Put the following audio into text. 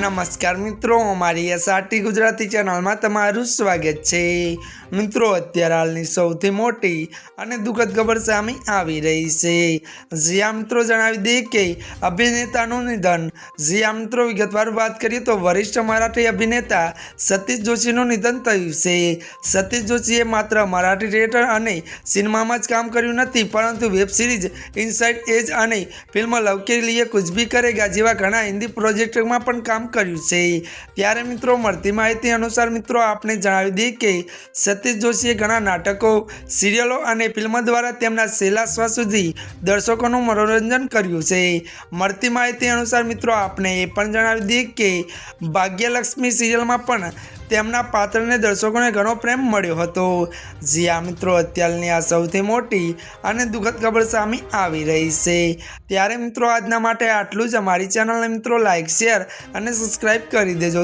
નમસ્કાર મિત્રો અમારી એસઆરટી ગુજરાતી ચેનલમાં તમારું સ્વાગત છે. મિત્રો, અત્યારે હાલની સૌથી મોટી અને દુઃખદ ખબર સામે આવી રહી છે. જ્યાં મિત્રો, જણાવી દઈએ કે અભિનેતાનું નિધન. જ્યાં મિત્રો, વિગતવાર વાત કરીએ તો વરિષ્ઠ મરાઠી અભિનેતા સતીશ જોશીનું નિધન થયું છે. સતીશ જોશીએ માત્ર મરાઠી થિયેટર અને સિનેમામાં જ કામ કર્યું નથી, પરંતુ વેબ સિરીઝ ઇનસાઇડ એજ અને ફિલ્મ લવ કે લીએ કુછ ભી કરેગા જેવા ઘણા હિન્દી પ્રોજેક્ટમાં પણ કામ કર્યું છે. ત્યારે મિત્રો મળતી માહિતી અનુસાર મિત્રો આપણે જણાવી દઈએ કે સતીશ જોશીએ ઘણા નાટકો, સિરિયલો અને ફિલ્મો દ્વારા તેમના છેલ્લા શ્વાસ સુધી દર્શકોનું મનોરંજન કર્યું છે. મળતી માહિતી અનુસાર મિત્રો આપણે એ પણ જણાવી દઈએ કે ભાગ્યલક્ષ્મી સિરિયલમાં પણ તેમના પાત્રને દર્શકોને ઘણો પ્રેમ મળ્યો હતો. જ્યાં મિત્રો, અત્યારની આ સૌથી મોટી અને દુઃખદ ખબર સામે આવી રહી છે. ત્યારે મિત્રો, આજના માટે આટલું જ. અમારી ચેનલને મિત્રો લાઇક શેર અને સબસ્ક્રાઈબ કરી દેજો.